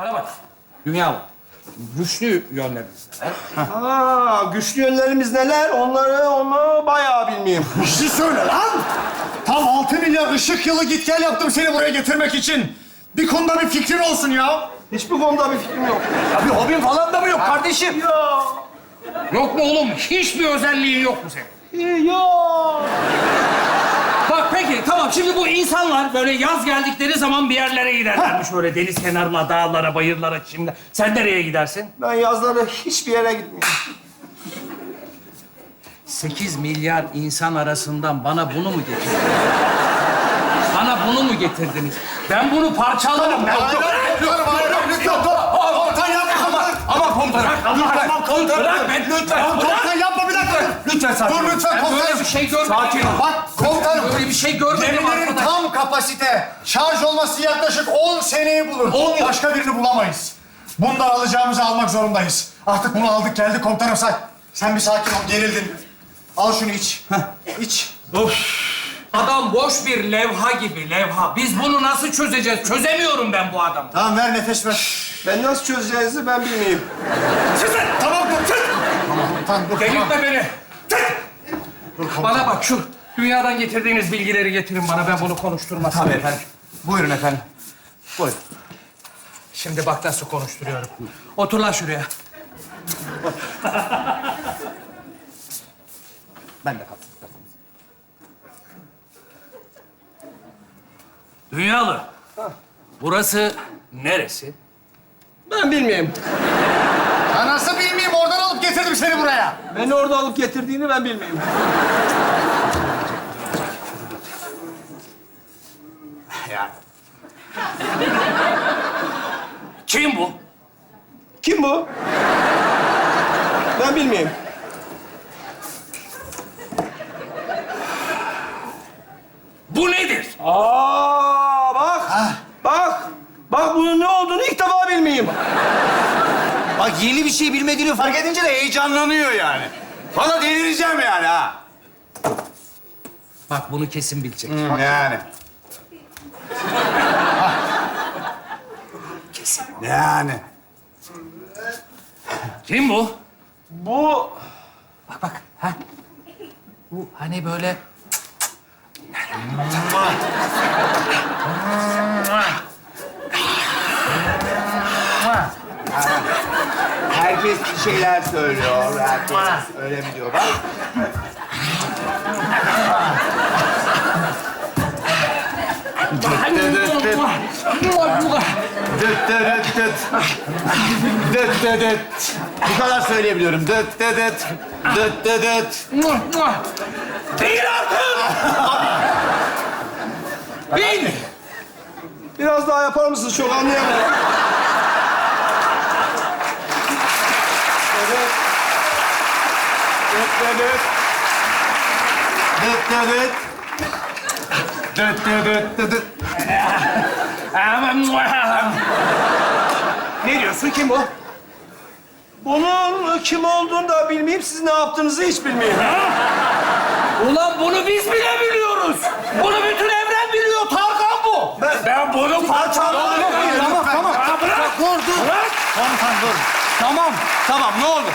Bana bak. Dünya var. Güçlü yönlerimiz neler? Aa, güçlü yönlerimiz neler? Onları onu bayağı bilmeyeyim. Bir şey söyle lan! Tam altı milyar ışık yılı git gel yaptım seni buraya getirmek için. Bir konuda bir fikrin olsun ya. Hiçbir konuda bir fikrim yok. Ya bir hobin falan da mı yok kardeşim? Ya. Yok mu oğlum? Hiçbir özelliğin yok mu senin? Yok. Tamam şimdi bu insanlar böyle yaz geldikleri zaman bir yerlere giderlermiş böyle deniz kenarına, dağlara, bayırlara şimdi. Sen nereye gidersin? Ben yazları hiçbir yere gitmiyorum. 8 milyar insan arasından bana bunu mu getirdiniz? bana bunu mu getirdiniz? Ben bunu parçalarım. Ben Hayır, hayır, hayır, lütfen. Komutan yapma. Ama komutanım. Lütfen. komutanım. Bırak ben lütfen. Komutan yapma. Lütfen sakin Dur lütfen Ben komutanım. böyle bir şey görmedim. Sakin ol. Bak komutanım. Böyle bir şey görmedim Gemilerin arkadaş. tam kapasite şarj olması yaklaşık 10 seneyi bulur. 10 yıl. Başka birini bulamayız. Bundan alacağımızı almak zorundayız. Artık bunu aldık geldi komutanım sen. Sen bir sakin ol gerildin. Al şunu iç. İç. Adam boş bir levha gibi levha. Biz bunu nasıl çözeceğiz? Çözemiyorum ben bu adamı. Tamam ver nefes ver. Ben nasıl çözeceğinizi ben bilmeyeyim. Sizin tamam dur. tamam. Delirtme beni. Bana bak şu dünyadan getirdiğiniz bilgileri getirin bana. Ben bunu konuşturmazsam. Tabii efendim. Buyurun efendim. Buyurun. Şimdi bak nasıl konuşturuyorum. Otur lan şuraya. Ben de kalsın. Dünyalı. Burası neresi? Ben bilmeyeyim. Ya nasıl bilmeyeyim oradan alıp getirdim seni buraya. Beni orada alıp getirdiğini ben bilmeyeyim. Ya Kim bu? Kim bu? Ben bilmeyeyim. Bu nedir? Aa bak. Bak. Bak bunun ne olduğunu ilk defa bilmeyeyim. Bak yeni bir şey bilmediğini fark edince de heyecanlanıyor yani. Valla delireceğim yani ha. Bak bunu kesin bilecek. Yani. Kesin. Yani. Kim bu? Bu Bak bak. Ha? Bu hani böyle... bir şeyler söylüyor. Herkes öyle mi diyor? Bak. Dıt dıt dıt. Dıt dıt dıt. Bu kadar söyleyebiliyorum. Dıt dıt dıt. Dıt dıt dıt. Değil artık! Bil! biraz daha yapar mısınız? Çok anlayamadım. Dıt dıt dıt. Dıt dıt dıt. Dıt ne diyorsun? Kim bu? Bunun kim olduğunu da bilmeyeyim. Siz ne yaptığınızı hiç bilmeyeyim. Ulan bunu biz bile biliyoruz. Bunu bütün evren biliyor. Tarkan bu. Ben, ben bunu parçaladım. Tamam tamam. Bırak. Dur dur. Bırak. Komutan dur. Tamam tamam ne oldu?